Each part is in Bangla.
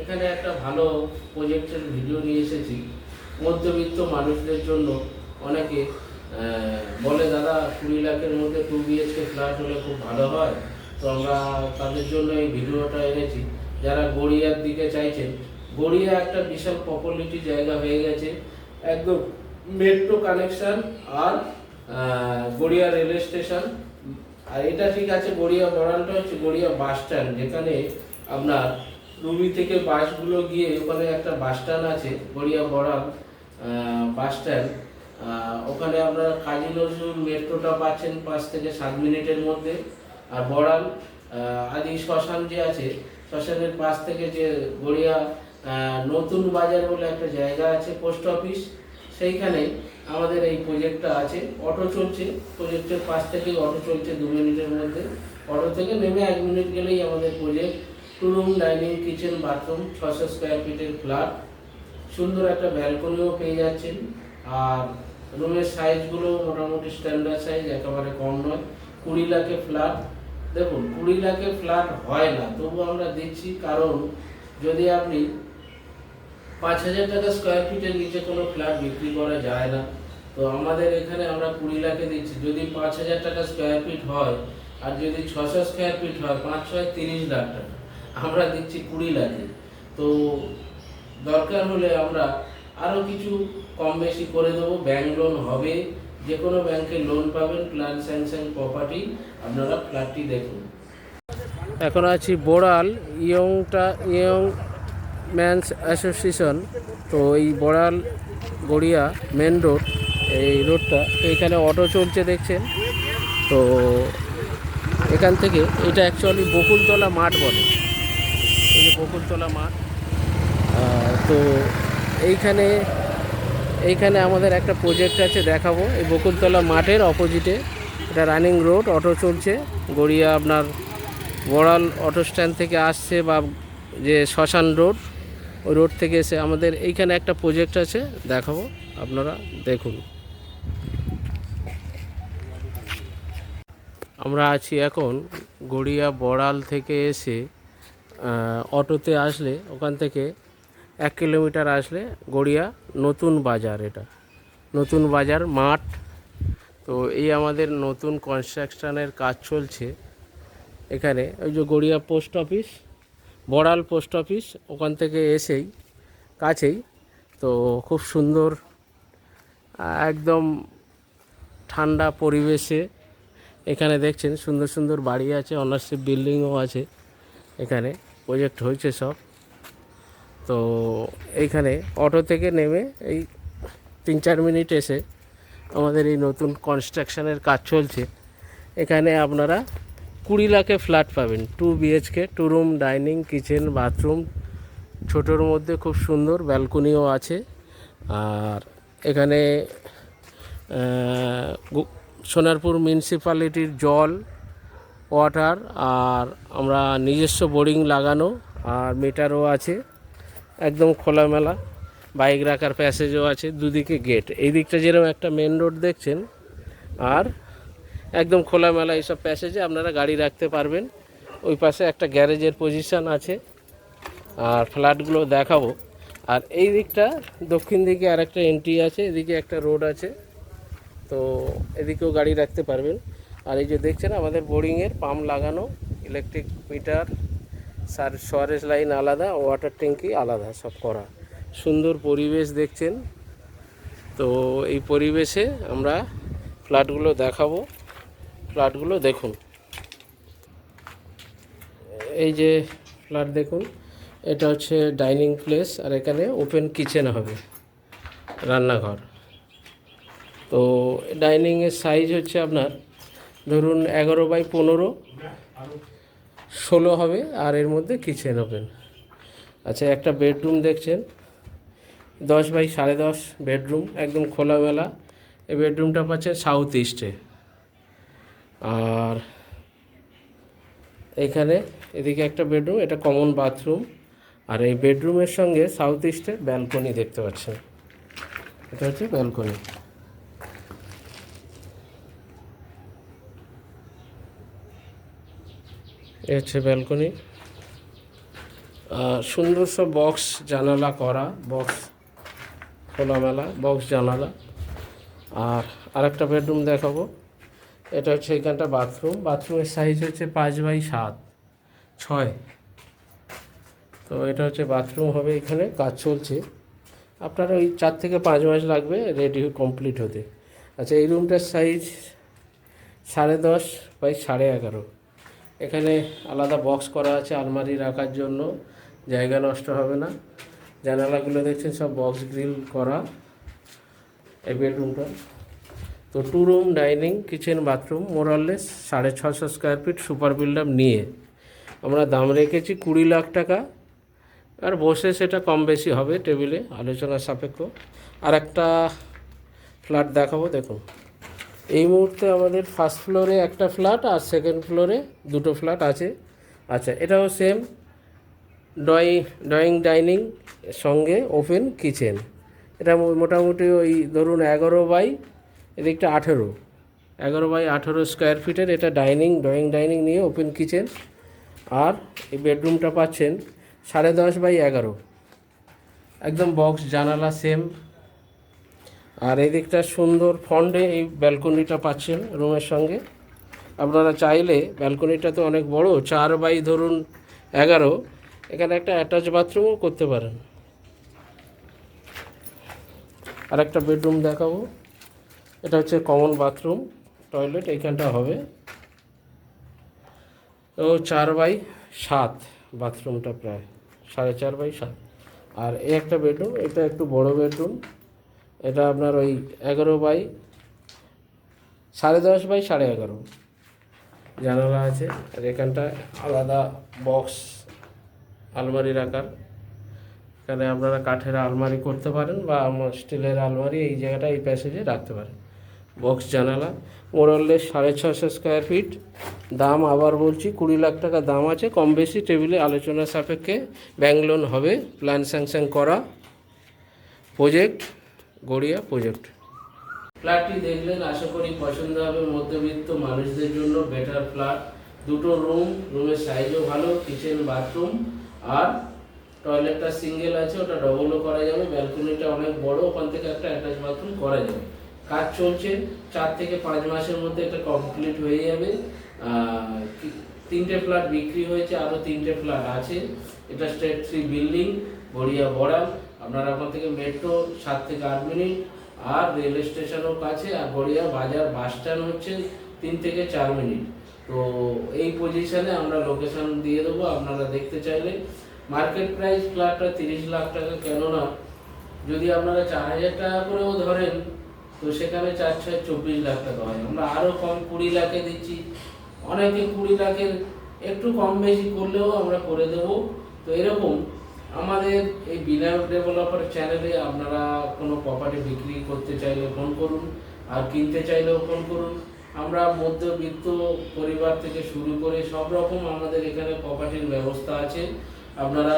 এখানে একটা ভালো প্রজেক্টের ভিডিও নিয়ে এসেছি। মধ্যবিত্ত মানুষদের জন্য অনেকে বলে, দাদা, কুড়ি লাখের মধ্যে টু বিএচকে ফ্ল্যাট হলে খুব ভালো হয়। তো আমরা তাদের জন্য এই ভিডিওটা এনেছি। যারা গড়িয়ার দিকে চাইছেন, গড়িয়া একটা বিশাল পপুলারিটি জায়গা হয়ে গেছে। একদম মেট্রো কানেকশন আর গড়িয়া রেল স্টেশন আর এটা ঠিক আছে, গড়িয়া বড়ালটা হচ্ছে গড়িয়া বাস স্ট্যান্ড যেখানে আপনার রুবি থেকে বাসগুলো গিয়ে ওখানে একটা বাস স্ট্যান্ড আছে, গড়িয়া বড়াল বাস স্ট্যান্ড। ওখানে আপনারা কাজী নজরুল মেট্রোটা পাচ্ছেন পাঁচ থেকে সাত মিনিটের মধ্যে। আর বড়াল আদি শ্মশান যে আছে, শ্মশানের পাশ থেকে যে গড়িয়া নতুন বাজার বলে একটা জায়গা আছে, পোস্ট অফিস, সেইখানে আমাদের এই প্রজেক্টটা আছে। অটো চলছে, প্রজেক্টের পাশ থেকে অটো চলছে দু মিনিটের মধ্যে। অটো থেকে নেমে এক মিনিট গেলেই আমাদের project room dining kitchen bathroom ছশো স্কোয়ার ফিটের ফ্ল্যাট সুন্দর একটা ব্যালকনিও পেয়ে যাচ্ছেন। আর রুমের সাইজগুলো মোটামুটি স্ট্যান্ডার্ড সাইজ একেবারে কম নয়। কুড়ি লাখে ফ্ল্যাট দেখুন, কুড়ি লাখে ফ্ল্যাট হয় না। তবু আমরা দিচ্ছি কারণ যদি আপনি পাঁচ হাজার টাকা স্কোয়ার ফিটের নিচে কোনো ফ্ল্যাট বিক্রি করা যায় না, তো আমাদের এখানে আমরা কুড়ি লাখে দিচ্ছি। যদি পাঁচ হাজার টাকা স্কোয়ার ফিট হয়, আর যদি ছশো স্কোয়ার ফিট হয়, পাঁচ ছয় তিরিশ লাখ টাকা। আমরা দিচ্ছি কুড়ি লাখে। তো দরকার হলে আমরা আরও কিছু কম বেশি করে দেবো। ব্যাংক লোন হবে যে কোনো ব্যাংকে লোন পাবেন, প্ল্যান স্যাংশন প্রপার্টি, আপনারা ফ্ল্যাটটি দেখুন। এখন আছি বোড়াল, ইয়ংটা, ইয়ং ম্যানস অ্যাসোসিয়েশন, তো এই বড়াল গড়িয়া মেন রোড, এই রোডটা, তো এখানে অটো চলছে দেখছেন। তো এখান থেকে, এটা অ্যাকচুয়ালি বকুলতলা মাঠ বলে। এই যে বকুলতলা মাঠ। তো এইখানে এইখানে আমাদের একটা প্রজেক্ট আছে দেখাবো। এই বকুলতলা মাঠের অপোজিটে এটা রানিং রোড অটো চলছে। গড়িয়া আপনার বড়াল অটো স্ট্যান্ড থেকে আসছে বা যে শ্মশান রোড ওই রোড থেকে এসে আমাদের এইখানে একটা প্রজেক্ট আছে, দেখাবো আপনারা, দেখুন। আমরা আছি এখন গড়িয়া বড়াল থেকে এসে অটোতে আসলে ওখান থেকে এক কিলোমিটার আসলে গড়িয়া নতুন বাজার এটা। নতুন বাজার, মাঠ। তো এই আমাদের নতুন কনস্ট্রাকশনের কাজ চলছে এখানে। ওই যে Garia post office Boral post office ওখান থেকে এসেই কাছেই। তো খুব সুন্দর, একদম ঠান্ডা পরিবেশে এখানে দেখছেন, সুন্দর সুন্দর বাড়ি আছে অনার্সিপ বিল্ডিংও আছে এখানে। প্রজেক্ট হয়েছে সব। তো এইখানে অটো থেকে নেমে এই তিন চার মিনিট এসে আমাদের এই নতুন কনস্ট্রাকশনের কাজ চলছে। এখানে আপনারা কুড়ি লাখে ফ্ল্যাট পাবেন। Two BHK two room dining kitchen bathroom ছোটোর মধ্যে খুব সুন্দর ব্যালকনিও আছে। আর এখানে সোনারপুর মিউনিসিপ্যালিটির জল ওয়াটার আর আমরা নিজস্ব বোরিং লাগানো আর মিটারও আছে, একদম খোলামেলা। বাইক রাখার প্যাসেজও আছে, দুদিকে গেট। এই দিকটা যেরকম একটা মেন রোড দেখছেন, আর একদম খোলামেলা এইসব প্যাসেজে আপনারা গাড়ি রাখতে পারবেন। ওই পাশে একটা গ্যারেজের পজিশন আছে, আর ফ্ল্যাটগুলো দেখাবো। আর এই দিকটা দক্ষিণ দিকে আর একটা এন্ট্রি আছে, এদিকে একটা রোড আছে, তো এদিকেও গাড়ি রাখতে পারবেন। আর এই যে দেখছেন আমাদের বোরিংয়ের পাম্প লাগানো ইলেকট্রিক মিটার সার সরেজ লাইন আলাদা ওয়াটার ট্যাঙ্কি আলাদা সব করা। সুন্দর পরিবেশ দেখছেন। তো এই পরিবেশে আমরা ফ্ল্যাটগুলো দেখাবো। ফ্ল্যাটগুলো দেখুন। এই যে ফ্ল্যাট দেখুন, এটা হচ্ছে ডাইনিং প্লেস আর এখানে ওপেন কিচেন হবে, রান্নাঘর। তো ডাইনিংয়ের সাইজ হচ্ছে আপনার ধরুন এগারো বাই পনেরো, ষোলো হবে, আর এর মধ্যে কিচেন ওপেন আচ্ছা একটা বেডরুম দেখছেন। দশ বাই সাড়ে দশ বেডরুম, একদম খোলামেলা। এই বেডরুমটা পাচ্ছে সাউথ ইস্টে আর এখানে এদিকে একটা বেডরুম, এটা কমন বাথরুম আর এই বেডরুমের সঙ্গে সাউথ ইস্টের ব্যালকনি দেখতে পাচ্ছেন। এটা হচ্ছে ব্যালকনি এ হচ্ছে ব্যালকনি। সুন্দর সব বক্স জানালা করা, বক্স খোলামেলা, বক্স জানালা। আর আরেকটা বেডরুম দেখাবো। এটা হচ্ছে এখানটা বাথরুম। বাথরুমের সাইজ হচ্ছে পাঁচ বাই সাত, ছয়। তো এটা হচ্ছে বাথরুম হবে এখানে, কাজ চলছে। আপনার ওই চার থেকে পাঁচ মাস লাগবে রেডি কমপ্লিট হতে। আচ্ছা এই রুমটার সাইজ সাড়ে দশ বাই সাড়ে এগারো। এখানে আলাদা বক্স করা আছে আলমারি রাখার জন্য। জায়গা নষ্ট হবে না। জানালাগুলো দেখছেন সব বক্স গ্রিল করা। এই বেডরুমটা। তো two room dining kitchen bathroom মোরাললেস সাড়ে ছশো স্কোয়ার ফিট সুপার বিল্ডাপ নিয়ে আমরা দাম রেখেছি কুড়ি লাখ টাকা। আর বসে সেটা কম বেশি হবে টেবিলে। আলোচনা সাপেক্ষ। আর একটা ফ্ল্যাট দেখাবো, দেখুন। এই মুহূর্তে আমাদের ফার্স্ট ফ্লোরে একটা ফ্ল্যাট আর সেকেন্ড ফ্লোরে দুটো ফ্ল্যাট আছে। আচ্ছা এটাও সেম ড্রয়িং ড্রয়িং ডাইনিং সঙ্গে ওপেন কিচেন এটা মোটামুটি ওই ধরুন এগারো বাই, এদিকটা আঠেরো। এগারো বাই আঠেরো স্কোয়ার ফিটের এটা ডাইনিং ড্রয়িং ডাইনিং নিয়ে ওপেন কিচেন আর এই বেডরুমটা পাচ্ছেন সাড়ে দশ বাই এগারো। একদম বক্স জানালা সেম আর এই দিকটা সুন্দর ফন্ডে এই ব্যালকনিটা পাচ্ছেন রুমের সঙ্গে। আপনারা চাইলে ব্যালকনিটা তো অনেক বড়, চার বাই ধরুন এগারো। এখানে একটা অ্যাটাচ বাথরুমও করতে পারেন। আর একটা বেডরুম দেখাবো। এটা হচ্ছে কমন বাথরুম টয়লেট এইখানটা হবে। ও চার বাই সাত বাথরুমটা প্রায়, সাড়ে চার বাই সাত। আর এই একটা বেডরুম এটা একটু বড় বেডরুম এটা আপনার ওই এগারো বাই সাড়ে দশ বাই সাড়ে এগারো। জানালা আছে আর এখানটা আলাদা বক্স আলমারি রাখার এখানে আপনারা কাঠের আলমারি করতে পারেন বা স্টিলের আলমারি এই জায়গাটা, এই প্যাসেজে রাখতে পারেন। বক্স জানালা মোরলে সাড়ে ছশো স্কোয়ার ফিট। দাম আবার বলছি, কুড়ি লাখ টাকা দাম আছে। কম বেশি টেবিলে আলোচনা সাপেক্ষে ব্যাংক লোন হবে, প্ল্যান স্যাংশন করা। প্রজেক্ট গড়িয়া প্রজেক্ট ফ্ল্যাটটি দেখলেন, আশা করি পছন্দ হবে মধ্যবিত্ত মানুষদের জন্য। বেটার ফ্ল্যাট দুটো রুম রুমের সাইজও ভালো কিচেন বাথরুম আর টয়লেটটা সিঙ্গেল আছে, ওটা ডবলও করা যাবে। ব্যালকনিটা অনেক বড়, ওখান থেকে একটা অ্যাটাচ বাথরুম করা যাবে। কাজ চলছে, চার থেকে পাঁচ মাসের মধ্যে এটা কমপ্লিট হয়ে যাবে। তিনটে ফ্ল্যাট বিক্রি হয়েছে আরও তিনটে ফ্ল্যাট আছে। এটা state three building Garia Boral. আপনারা ওখান থেকে মেট্রো সাত থেকে আট মিনিট, আর রেল স্টেশনও কাছে, আর গড়িয়া বাজার বাস স্ট্যান্ড হচ্ছে তিন থেকে চার মিনিট। তো এই পজিশনে আমরা লোকেশন দিয়ে দেবো, আপনারা দেখতে চাইলে। মার্কেট প্রাইস ফ্ল্যাটটা তিরিশ লাখ টাকা, কেননা যদি আপনারা চার হাজার টাকা করেও ধরেন, তো সেখানে চার ছয় চব্বিশ লাখ টাকা হয়। আমরা আরও কম কুড়ি লাখে দিচ্ছি। অনেকে কুড়ি লাখের একটু কম বেশি করলেও আমরা করে দেবো। তো এরকম আমাদের এই বিনায়ক ডেভেলপার চ্যানেলে আপনারা কোনো প্রপার্টি বিক্রি করতে চাইলে ফোন করুন, আর কিনতে চাইলেও ফোন করুন। আমরা মধ্যবিত্ত পরিবার থেকে শুরু করে সব রকম আমাদের এখানে প্রপার্টির ব্যবস্থা আছে। আপনারা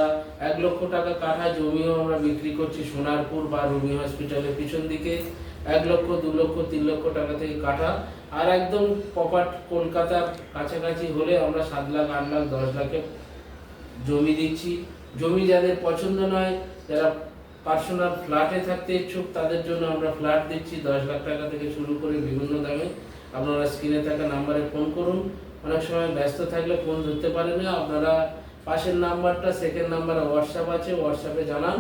এক লক্ষ টাকা কাঠা জমিও আমরা বিক্রি করছি সোনারপুর বা রুমি হসপিটালের পিছন দিকে। এক লক্ষ, দু লক্ষ, তিন লক্ষ টাকা থেকে কাঠা। আর একদম প্রপার্ট কলকাতার কাছাকাছি হলে আমরা সাত লাখ, আট লাখ, দশ লাখে জমি দিচ্ছি। জমি যাদের পছন্দ নয়, যারা পার্সোনাল ফ্ল্যাটে থাকতে ইচ্ছুক, তাদের জন্য আমরা ফ্ল্যাট দিচ্ছি। দশ লাখ টাকা থেকে শুরু করে বিভিন্ন দামে। আপনারা স্ক্রিনে থাকা নাম্বারে ফোন করুন। অনেক সময় ব্যস্ত থাকলে ফোন ধরতে পারেন না। আপনারা পাশের নাম্বারটা সেকেন্ড নাম্বারে হোয়াটসঅ্যাপ আছে হোয়াটসঅ্যাপে জানান।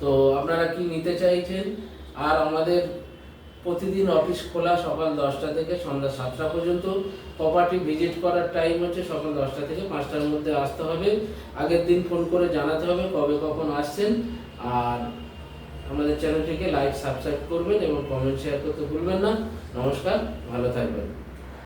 তো আপনারা কি নিতে চাইছেন? আর আমাদের প্রতিদিন অফিস খোলা সকাল দশটা থেকে সন্ধ্যা সাতটা পর্যন্ত। প্রপার্টি ভিজিট করার টাইম হচ্ছে সকাল দশটা থেকে পাঁচটার মধ্যে আসতে হবে। আগের দিন ফোন করে জানাতে হবে কবে কখন আসছেন। আর আমাদের চ্যানেলটিকে লাইক সাবস্ক্রাইব করবেন এবং কমেন্ট শেয়ার করতে ভুলবেন না। নমস্কার, ভালো থাকবেন।